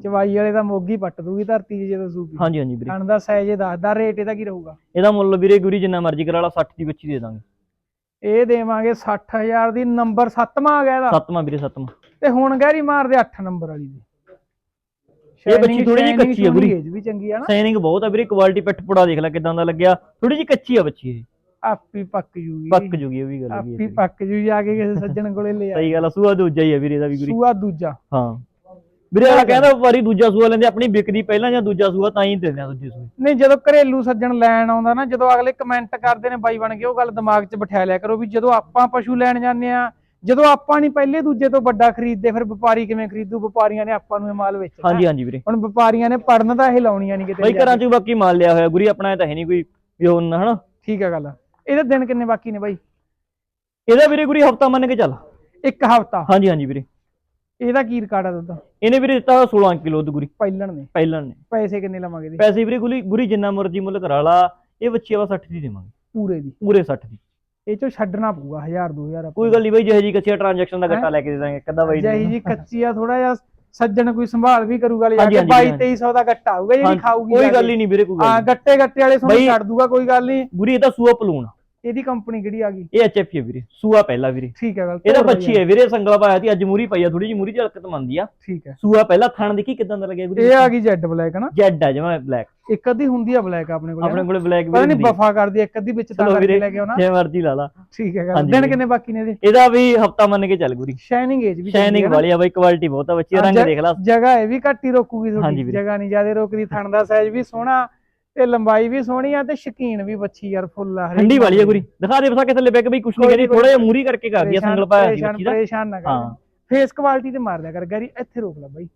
ਚਵਾਈ ਵਾਲੇ ਦਾ ਮੋਗੀ ਪੱਟ ਦੂਗੀ ਧਰਤੀ 'ਚ ਜਦੋਂ ਸੂਪੀ ਹਾਂਜੀ ਹਾਂਜੀ ਵੀਰੇ। ਥਣ ਦਾ ਸਾਈਜ਼ ਇਹ ਦੱਸਦਾ ਰੇਟ ਇਹਦਾ ਕੀ ਰਹੂਗਾ? ਇਹਦਾ ਮੁੱਲ ਵੀਰੇ ਗੁਰੀ ਜਿੰਨਾ ਮਰਜ਼ੀ ਕਰਾ ਲਾ 60 ਦੀ ਬੱਚੀ ਦੇ ਦਾਂਗੇ। ਇਹ ਦੇਵਾਂਗੇ 60000 ਦੀ ਨੰਬਰ 7ਵਾਂ ਆ ਗਿਆ ਇਹਦਾ। ਸੱਤਵਾਂ ਵੀਰੇ ਸੱਤਵਾਂ। ਤੇ ਹੁਣ ਗਹਿਰੀ ਮਾਰਦੇ 8 ਨੰਬਰ ਵਾਲੀ ਦੀ। ਇਹ ਬੱਚੀ ਥੋੜੀ ਜਿਹੀ ਕੱਚੀ ਆ ਗੁਰੀ ਏਜ ਵੀ ਚੰਗੀ ਆ ਨਾ। ਸਾਈਨਿੰਗ ਬਹੁਤ ਆ ਵੀਰੇ ਕੁਆਲਿਟੀ ਪਿੱਠ ਪੁੜਾ ਦੇਖ ਲੈ ਕਿਦਾਂ ਦਾ ਲੱਗਿਆ। ਥੋੜੀ ਜਿਹੀ ਕੱਚੀ ਆ ਬੱਚੀ ਇਹ। ਆਪੀ ਪੱਕ ਜੂਗੀ। ਪੱਕ ਜੂਗੀ ਇਹ ਵੀ ਗੱਲ ਆ ਆਪੀ। ਪੱਕ ਜੂ ਜਾ ਕੇ ਕਿਸੇ ਸੱਜਣ ਕੋਲੇ ਲੈ ਆ। ਸਹੀ ਗੱਲ ਆ ਸੂਆ ਦੂਜਾ ਹੀ ਆ ਵੀਰੇ ਦਾ ਵੀ ਗੁਰੀ ਸੂਆ ਦੂਜਾ। ਹਾਂ। ਵੀਰੇ ਵਾਲਾ ਕਹਿੰਦਾ ਵਾਰੀ ਦੂਜਾ ਸੂਆ ਲੈਂਦੇ ਆਪਣੀ ਵਿਕਦੀ ਪਹਿਲਾਂ ਜਾਂ ਦੂਜਾ ਸੂਆ ਤਾਂ ਹੀ ਦਿੰਦੇ ਆ ਦੂਜੇ ਸੂਏ। ਨਹੀਂ ਜਦੋਂ ਘਰੇਲੂ ਸੱਜਣ ਲੈਣ ਆਉਂਦਾ ਨਾ ਜਦੋਂ ਅਗਲੇ ਕਮੈਂਟ ਕਰਦੇ ਨੇ ਬਾਈ ਬਣ ਕੇ ਉਹ ਗੱਲ ਦਿਮਾਗ 'ਚ ਬਿਠਾ ਲਿਆ ਕਰੋ ਵੀ ਜਦੋਂ ਆਪਾਂ ਪਸ਼ੂ ਲੈਣ ਜਾਂਦੇ ਆ ਜਦੋਂ ਆਪਾਂ ਨਹੀਂ ਪਹਿਲੇ ਦੂਜੇ ਤੋਂ ਵੱਡਾ ਖਰੀਦਦੇ ਫਿਰ ਵਪਾਰੀ ਕਿਵੇਂ ਖਰੀਦੂ? ਵਪਾਰੀਆਂ ਨੇ ਆਪਾਂ ਨੂੰ ਇਹ ਮਾਲ ਵੇਚਣਾ। ਹਾਂਜੀ ਹਾਂਜੀ ਵੀਰੇ। ਹੁਣ ਵਪਾਰੀਆਂ ਨੇ ਪੜਨ ਤਾਂ ਇਹ ਲਾਉਣੀਆਂ ਨਹੀਂ ਕਿਤੇ ਬਾਈ। ਘਰਾਂ 'ਚ ਬਾਕੀ ਮਾਲ ਲਿਆ ਹੋਇਆ ਗੁਰੀ ਆਪਣਾ ਤਾਂ ਹੈ ਨਹੀਂ ਕੋਈ ਵੀ ਉਹ ਨਾ ਹਨਾ? ਠੀਕ ਹੈ ਗੱਲ। ਇਹਦੇ ਦਿਨ ਕਿੰਨੇ ਬਾਕੀ ਨੇ ਬਾਈ? ਇਹਦਾ ਵੀਰੇ ਗੁਰੀ ਹਫਤਾ ਮੰਨ ਕੇ ਚੱਲ। ਇੱਕ ਹਫਤਾ। ਹਾਂਜੀ ਹਾਂਜੀ ਵੀਰੇ। ਇਹਦਾ ਕੀ ਰਿਕਾਰਡ ਆ ਦੁੱਧ? ਇਹਨੇ ਵੀਰੇ ਦਿੱਤਾ 16 ਕਿਲੋ ਦੁੱਧ ਗੁਰੀ। ਪਹਿਲਣ ਨੇ। ਪਹਿਲਾਂ ਨੇ। ਪੈਸੇ ਕਿੰਨੇ ਲਵਾਂਗੇ ਪੈਸੇ ਵੀਰੇ ਗੁਰੀ ਗੁਰੀ ਜਿੰਨਾ ਮਰਜ਼ੀ ਮੁੱਲ ਕਰਾ ਲਾ ਇਹ ਬੱਚੀ ਆਵਾ 60 ਦੀ ਦੇਵਾਂਗੇ। ਪੂਰੇ ਦੀ। ਪੂਰੇ 60 ਦੀ। ਇਹ ਚੋਂ ਛੱਡਣਾ ਪਊਗਾ 1000 2000 ਕੋਈ ਗੱਲ ਨਹੀਂ ਬਾਈ ਜਿਹੇ ਜੀ ਕੱਚੀ ਟ੍ਰਾਂਜੈਕਸ਼ਨ ਦਾ ਗੱਟਾ ਲੈ ਕੇ ਦੇ ਦਾਂਗੇ ਕਦਾ ਬਾਈ ਜਹੀ ਜੀ ਕੱਚੀ ਆ ਥੋੜਾ ਜਿਹਾ ਸੱਜਣ ਕੋਈ ਸੰਭਾਲ ਵੀ ਕਰੂਗਾ ਲੈ ਹਾਂਜੀ, ਕੇ ਹਾਂਜੀ, 22 2300 ਦਾ ਗੱਟਾ ਆਊਗਾ ਜਿਹੜੀ ਖਾਊਗੀ ਕੋਈ ਗੱਲ। ਹੀ ਨਹੀਂ ਵੀਰੇ ਕੋਈ ਗੱਲ ਹਾਂ। ਗੱਟੇ ਗੱਟੇ ਵਾਲੇ ਤੁਹਾਨੂੰ ਛੱਡ ਦੂਗਾ ਕੋਈ ਗੱਲ ਨਹੀਂ ਗੁਰੀ ਇਹ ਤਾਂ ਸੂਆ ਪਲੂਣ ਇਹਦੀ ਕੰਪਨੀ ਕਿਹੜੀ ਆ ਗਈ? ਇਹ ਐਚਐਫ ਹੈ ਵੀਰੇ ਸੂਆ ਪਹਿਲਾ ਵੀਰੇ। ਠੀਕ ਹੈ ਗੱਲ ਇਹਦਾ ਬੱਚੀ ਹੈ ਵੀਰੇ ਸੰਗਲਾ ਪਾਇਆ ਸੀ ਅੱਜ ਮੂਰੀ ਪਈ ਆ ਥੋੜੀ ਜਿਹੀ ਮੂਰੀ ਹਰਕਤ ਮੰਨਦੀ ਆ। ਠੀਕ ਹੈ। ਸੂਆ ਪਹਿਲਾ ਥਣ ਦੇਖੀ ਕਿਦਾਂ ਦਾ ਲੱਗਿਆ ਗੁਰੀ ਇਹ ਆ ਗਈ ਜੈਡ ਬਲੈਕ ਨਾ? ਜੈਡ ਆ ਜਮਾ ਬਲੈਕ ਇੱਕ ਅੱਧੀ ਹੁੰਦੀ ਆ ਬਲੈਕ ਆਪਣੇ ਕੋਲ ਆਪਣੇ ਕੋਲੇ ਬਲੈਕ ਪਤਾ ਨਹੀਂ ਵੀਰੇ ਵਫਾ ਕਰਦੀ ਇੱਕ ਅੱਧੀ ਵਿੱਚ ਤਾਂ ਕਰਕੇ ਵੀਰੇ ਲੈ ਕੇ ਆਉਣਾ। ਜੇ ਮਰਜ਼ੀ ਲਾ ਲਾ। ਠੀਕ ਹੈ ਗੱਲ ਦਿਨ ਵੀਰੇ। ਕਿੰਨੇ ਬਾਕੀ ਨੇ ਇਹਦੇ? ਇਹਦਾ ਵੀ ਹਫਤਾ ਮੰਨ ਕੇ ਚੱਲ ਗੁਰੀ ਸ਼ਾਈਨਿੰਗ ਏਜ ਵੀ ਸ਼ਾਈਨਿੰਗ। ਵਾਲੀ ਆ ਬਾਈ ਕੁਆਲਿਟੀ ਬਹੁਤ ਆ ਬੱਚੀ ਦਾ ਰੰਗ ਦੇਖ ਲਾ। ਜਗ੍ਹਾ ਇਹ ਵੀ ਘੱਟ ਹੀ ਰੋਕੂਗੀ ਵੀਰੇ। ਜਗ੍ਹਾ ਨਹੀਂ ਜ਼ਿਆਦਾ ਰੋਕਦੀ ਥਣ ਦਾ ਸਾਈਜ਼ ਵੀ ਸੋਹਣਾ ਤੇ ਲੰਬਾਈ ਵੀ ਸੋਹਣੀ ਆ ਤੇ ਸ਼ਕੀਨ ਵੀ ਬੱਚੀ ਯਾਰ ਫੁੱਲ ਆ ਠੰਡੀ ਵਾਲੀ ਆ ਗੁਰੀ। ਦਿਖਾ ਦੇ ਬਸਾ ਕਿਥੇ ਲੱਭਿਆ ਕਿ ਬਈ ਕੁਛ ਨਹੀਂ ਕਹਿੰਦੀ ਥੋੜਾ ਜਿਹਾ ਮੂਰੀ ਕਰਕੇ ਕਰਦੀ ਆ ਪਰੇਸ਼ਾਨ- ਸੰਗਲ ਪਾਇਆ ਸੀ ਬੱਚੀ ਦਾ। ਪਰੇਸ਼ਾਨ ਨਾ ਕਰ। ਫੇਸ ਕੁਆਲਿਟੀ ਤੇ ਮਾਰ ਕਰ ਗੈਰੀ ਇੱਥੇ ਰੋਕ ਲੈ ਬਾਈ।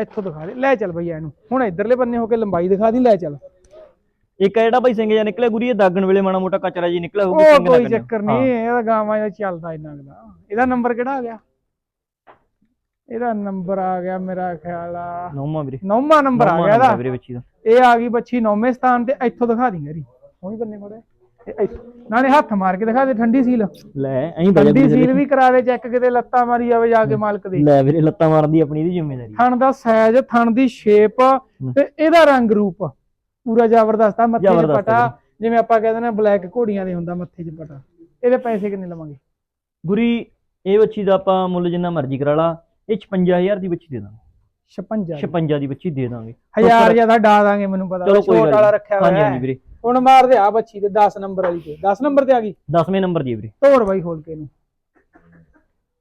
ਇੱਥੋਂ ਦਿਖਾ ਦੇ ਲੈ ਚੱਲ ਬਈ ਇਹਨੂੰ। ਹੁਣ ਇਧਰਲੇ ਬੰਨੇ ਹੋ ਕੇ ਲੰਬਾਈ ਦਿਖਾ ਦੀ ਲੈ ਚੱਲ। ਇੱਕ ਜਿਹੜਾ ਬਾਈ ਸਿੰਘ ਜਾਂ ਨਿਕਲਿਆ ਗੁਰੀ ਇਹ ਦਾਗਣ ਵੇਲੇ ਮਾੜਾ ਮੋਟਾ ਕਚਰਾ ਜੀ ਨਿਕਲਿਆ ਹੋਊਗਾ ਸਿੰਘ ਕੋਈ। ਚੱਕਰ। ਨਹੀਂ ਇਹਦਾ ਗਾਵਾਂ ਦਾ ਚੱਲਦਾ ਇੰਨਾ ਕੁ ਦਾ। ਇਹਦਾ ਨੰਬਰ ਕਿਹੜਾ ਆ ਗਿਆ? ਇਹਦਾ ਨੰਬਰ ਆ ਗਿਆ ਮੇਰਾ ਖਿਆਲ ਆ। ਨੌਵਾਂ ਵੀਰੇ। ਨੌਵਾਂ ਨੰਬਰ ਆ ਗਿਆ ਇਹਦਾ। ਵੀਰੇ ਬੱਚੀ ਦਾ। ਇਹ ਆ ਗਈ ਬੱਚੀ ਨੌਵੇਂ ਸਥਾਨ ਤੇ ਇੱਥੋਂ ਦਿਖਾ ਦੀ ਗੈਰੀ ਉਹੀ ਬੰਨੇ ਇੱਥੋਂ। ਨਾਲੇ ਹੱਥ ਮਾਰ ਕੇ ਦਿਖਾ ਦੇ ਠੰਡੀ ਸੀਲ। ਲੈ ਐਂ ਬਜਾ ਠੰਡੀ ਸੀਲ ਵੀ ਕਰਾ ਦੇ ਚੈੱਕ ਕਿਤੇ ਲੱਤਾਂ ਮਾਰੀ ਜਾਵੇ ਜਾ ਕੇ ਮਾਲਕ ਦੇ। ਲੈ ਵੀਰੇ ਲੱਤਾਂ ਮਾਰਦੀ ਆਪਣੀ ਦੀ ਜ਼ਿੰਮੇਵਾਰੀ। ਥਣ ਦਾ ਸਾਈਜ਼ ਥਣ ਦੀ ਸ਼ੇਪ ਤੇ ਇਹਦਾ ਰੰਗ ਰੂਪ। ਪੂਰਾ ਜ਼ਬਰਦਸਤ ਆ ਮੱਥੇ 'ਚ ਪਟਾ। ਜਿਵੇਂ ਆਪਾਂ ਕਹਿੰਦੇ ਨੇ ਬਲੈਕ ਘੋੜੀਆਂ ਦੇ ਹੁੰਦਾ ਮੱਥੇ 'ਚ ਪਟਾ। ਇਹਦੇ ਪੈਸੇ ਕਿੰਨੇ ਲਵਾਂਗੇ? ਗੁਰੀ ਇਹ ਬੱਚੀ ਦਾ ਆਪਾਂ ਮੁੱਲ ਜਿੰਨਾ ਮਰਜ਼ੀ ਕਰਾ ਲਾ। ਇਹ 55000 ਦੀ ਬੱਚੀ ਦੇ ਦਾਂਗੇ। 56 56 ਦੀ ਬੱਚੀ ਦੇ ਦਾਂਗੇ। ਹਜ਼ਾਰ ਜ਼ਿਆਦਾ ਡਾ ਦਾਂਗੇ ਮੈਨੂੰ ਪਤਾ। ਚਲੋ ਕੋਈ ਵਾਲਾ। ਰੱਖਿਆ ਹੋਇਆ ਹਾਂਜੀ ਵੀਰੇ। ਹੁਣ ਮਾਰਦੇ ਆ ਬੱਚੀ ਦੇ 10 ਨੰਬਰ ਵਾਲੀ ਤੇ। 10 ਨੰਬਰ ਤੇ ਆ ਗਈ। 10ਵੇਂ ਨੰਬਰ ਦੀ ਵੀਰੇ। ਤੋੜ ਬਾਈ ਖੋਲ ਕੇ ਇਹਨੂੰ।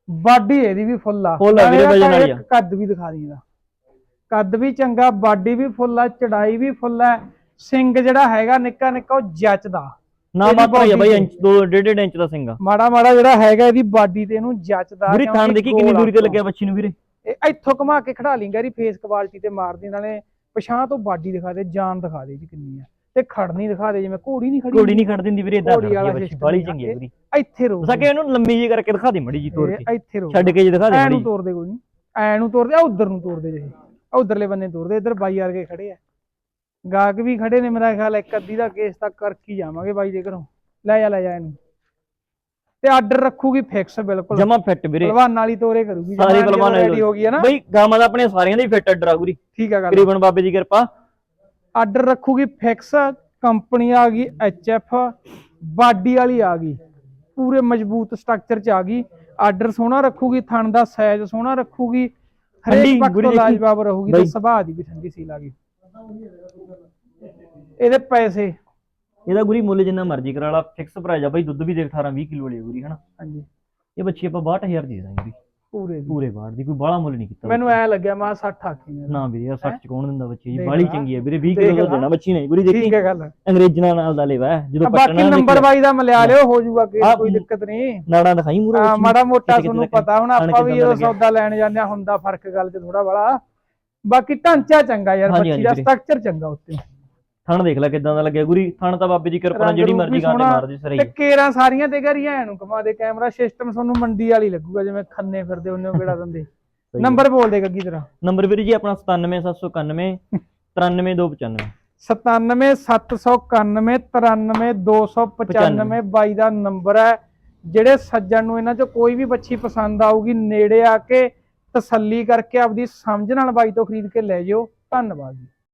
ਬਾਡੀ ਇਹਦੀ ਵੀ ਫੁੱਲ ਆ। ਫੁੱਲ ਆ ਵੀਰੇ, ਵਜਨ ਵਾਲੀ ਇੱਕ ਕੱਦ ਵੀ ਦਿਖਾ ਦੀ ਇਹਦਾ। ਕੱਦ ਵੀ ਚੰਗਾ ਬਾਡੀ ਵੀ ਫੁੱਲ ਆ ਚੜਾਈ ਵੀ ਫੁੱਲ ਆ। ਸਿੰਘ ਜਿਹੜਾ ਹੈਗਾ ਨਿੱਕਾ ਨਿੱਕਾ ਉਹ ਜੱਚਦਾ। ਨਾ ਮਾਤਰ ਹੀ ਆ ਬਾਈ ਤੇ। ਇੰਚ 2 ਡੇਢ ਇੰਚ ਦਾ ਸਿੰਗਾ ਮਾੜਾ ਮਾੜਾ ਜਿਹੜਾ ਹੈਗਾ ਇਹਦੀ ਬਾਡੀ ਤੇ ਇਹਨੂੰ ਜੱਚਦਾ ਕਿਉਂਕਿ ਥਾਣ ਦੇਖੀ ਕਿੰਨੀ ਦੂਰੀ ਤੇ ਆ। ਲੱਗਿਆ ਬੱਚੀ ਨੂੰ ਵੀਰੇ? ਇਹ ਇੱਥੋਂ ਘੁਮਾ ਕੇ ਖੜਾ ਲਈ ਗੈਰੀ ਫੇਸ ਕੁਆਲਿਟੀ ਤੇ ਮਾਰਦੀ ਨਾਲੇ ਪਛਾਂ ਤੋਂ ਬਾਡੀ ਦਿਖਾ ਦੇ ਜਾਨ ਦਿਖਾ ਦੇ ਜੀ ਕਿੰਨੀ ਆ। ਤੇ ਖੜਨੀ ਦਿਖਾ ਦੇ ਜਿਵੇਂ ਘੋੜੀ ਨਹੀਂ ਖੜੀ ਘੋੜੀ ਨਹੀਂ ਖੜ ਦਿੰਦੀ ਵੀਰੇ ਇਦਾਂ ਖੜਦੀ ਆ ਬੱਚੀ ਬਾਲੀ। ਚੰਗੀ ਹੈ ਵੀਰੇ ਇੱਥੇ ਰੋ ਸਕੇ ਇਹਨੂੰ ਲੰਮੀ ਜੀ ਕਰਕੇ ਦਿਖਾ ਦੇ ਮੜੀ ਜੀ ਤੋੜ ਕੇ। ਇੱਥੇ ਰੋ। ਛੱਡ ਕੇ ਜੀ ਦਿਖਾ ਦੇ ਮੜੀ ਨੂੰ ਤੋਰਦੇ ਕੋਈ ਨਹੀਂ। ਐ ਨੂੰ ਤੋਰਦੇ ਆ ਉਧਰ ਨੂੰ ਤੋਰਦੇ ਜੇ ਆ ਉਧਰਲੇ ਬੰਨੇ ਤੋਰਦੇ ਇੱਧਰ ਬਾਈ ਵਰਗੇ ਖੜੇ ਆ। ਗਾਹਕ ਵੀ ਖੜੇ ਨੇ ਮੇਰਾ ਖਿਆਲ ਇੱਕ ਅੱਧੀ ਦਾ ਕੇਸ ਤੱਕ ਕਰ ਕੀ ਜਾਵਾਂਗੇ ਬਾਈ ਦੇ ਘਰੋਂ। ਲੈ ਜਾ ਲੈ ਜਾ ਇਹਨੂੰ। ਤੇ ਆਰਡਰ ਰੱਖੂਗੀ ਫਿਕਸ ਬਿਲਕੁਲ। ਜਮਾ ਫਿੱਟ ਵੀਰੇ। ਪਹਿਲਵਾਨ ਵਾਲੀ ਤੋਰੇ ਕਰੂਗੀ ਸਾਰੀ ਪਹਿਲਵਾਨ ਰੈਡੀ ਹੋ ਗਈ ਹੈ ਨਾ। ਬਈ ਗਾਵਾਂ ਦਾ ਆਪਣੇ ਸਾਰਿਆਂ ਦੀ ਫਿੱਟ ਅੱਡਰਾ ਗੁਰੀ ਠੀਕ ਆ ਗੱਲ। ਤਕਰੀਬਨ ਬਾਬੇ ਦੀ ਕਿਰਪਾ। ਆਰਡਰ ਰੱਖੂਗੀ ਫਿਕਸ ਕੰਪਨੀ ਆ ਗਈ ਐਫ ਬਾਡੀ ਵਾਲੀ ਆ ਗਈ। ਪੂਰੇ ਮਜ਼ਬੂਤ ਸਟਰਕਚਰ ਚ ਆ ਗਈ। ਆਰਡਰ ਸੋਹਣਾ ਰੱਖੂਗੀ ਥਣ ਦਾ ਸਾਈਜ਼ ਸੋਹਣਾ ਰੱਖੂਗੀ। ਹਰੇਕ ਪੱਖ ਤੋਂ। ਲਾਜਵਾਬ ਰਹੂਗੀ ਤੇ। ਸੁਭਾਅ ਦੀ ਵੀ ਠੰਡੀ ਸੀਲ ਆ ਗਈ। ਇਹਦੇ ਪੈਸੇ ਇਹਦਾ ਗੁਰੀ ਮੁੱਲ ਜਿੰਨਾ ਮਰਜ਼ੀ ਕਰਾ ਲਾ ਫਿਕਸ ਪ੍ਰਾਈਸ ਆ ਬਈ ਦੁੱਧ ਵੀ ਦੇਖ 18 20 ਕਿਲੋ ਵਾਲੀ ਗੁਰੀ ਹਨਾ? ਹਾਂਜੀ। ਇਹ ਬੱਚੀ ਆਪਾਂ 62000 ਦੀ ਦਾਂਗੇ ਪੂਰੇ ਦੀ। ਪੂਰੇ ਬਾੜ ਦੀ ਕੋਈ ਬਾਹਲਾ ਮੁੱਲ ਨਹੀਂ ਕੀਤਾ। ਮੈਨੂੰ ਐ ਲੱਗਿਆ ਮਾ 60 ਆਖੀ ਨਾ ਵੀਰੇ ਯਾਰ 60 ਚ ਕੌਣ ਦਿੰਦਾ ਬੱਚੀ ਜੀ? ਬਾਲੀ। ਚੰਗੀ ਹੈ ਵੀਰੇ 20 ਦੇਖ ਕਿਲੋ ਦਾ। ਦੇਣਾ ਬੱਚੀ ਨੇ। ਗੁਰੀ ਦੇਖੀ? ਠੀਕ ਹੈ ਗੱਲ। ਅੰਗਰੇਜ਼ਾਂ ਨਾਲ ਦਾ ਲੇਵਾ ਜਦੋਂ ਬਾਕੀ ਪਟਣਾ ਨੰਬਰ ਵਾਈ ਦਾ ਮਿਲਿਆ ਲਿਓ ਹੋ। ਜਾਊਗਾ ਕਿ ਕੋਈ ਦਿੱਕਤ ਨਹੀਂ। ਨਾੜਾ ਦਿਖਾਈ ਮੂਰੇ ਮਾੜਾ ਮੋਟਾ ਤੁਹਾਨੂੰ ਪਤਾ ਹੁਣ ਆਪਾਂ ਵੀ ਜਦੋਂ। ਸੌਦਾ ਲੈਣ ਜਾਂਦੇ ਆ ਹੁੰਦਾ ਫ਼ਰਕ ਗੱਲ 'ਚ ਥੋੜਾ ਬੜਾ ਬਾਕੀ ਢਾਂਚਾ ਚੰਗਾ ਯਾਰ ਬੱਚੀ ਦਾ। ਸਟਰਕਚਰ ਚੰਗਾ ਉੱਤੇ। ਥਣ ਦੇਖ ਲੈ ਕਿਦਾਂ ਦਾ ਲੱਗਿਆ ਗੁਰੀ ਥਣ ਤਾਂ ਬਾਬੇ ਦੀ ਕਿਰਪਾ ਨਾਲ ਜਿਹੜੀ ਮਰਜ਼ੀ ਗਾਂ ਤੇ। ਮਾਰਦੀ ਸਰੀ ਤੇ ਕੇਰਾਂ ਸਾਰੀਆਂ ਤੇ ਘਰੀ ਐ ਨੂੰ ਕਮਾ ਦੇ ਕੈਮਰਾ ਸਿਸਟਮ ਤੁਹਾਨੂੰ ਮੰਡੀ ਵਾਲੀ ਲੱਗੂਗਾ ਜਿਵੇਂ ਖੰਨੇ ਫਿਰਦੇ ਉਹਨੇ ਕਿਹੜਾ ਦਿੰਦੇ। ਨੰਬਰ ਬੋਲ ਦੇ ਗੱਗੀ ਤੇਰਾ। ਨੰਬਰ ਵੀਰੇ ਜੀ ਆਪਣਾ 97791 93295 97791 93295 ਬਾਈ ਦਾ ਨੰਬਰ ਹੈ। ਜਿਹੜੇ ਸੱਜਣ ਨੂੰ ਇਹਨਾਂ ਚੋਂ ਕੋਈ ਵੀ ਬੱਚੀ ਪਸੰਦ ਆਊਗੀ ਨੇੜੇ ਆ ਕੇ ਤਸੱਲੀ ਕਰਕੇ ਆਪਦੀ ਸਮਝ ਨਾਲ ਬਾਈ ਤੋਂ ਖਰੀਦ ਕੇ ਲੈ ਜਿਓ। ਧੰਨਵਾਦ ਜੀ।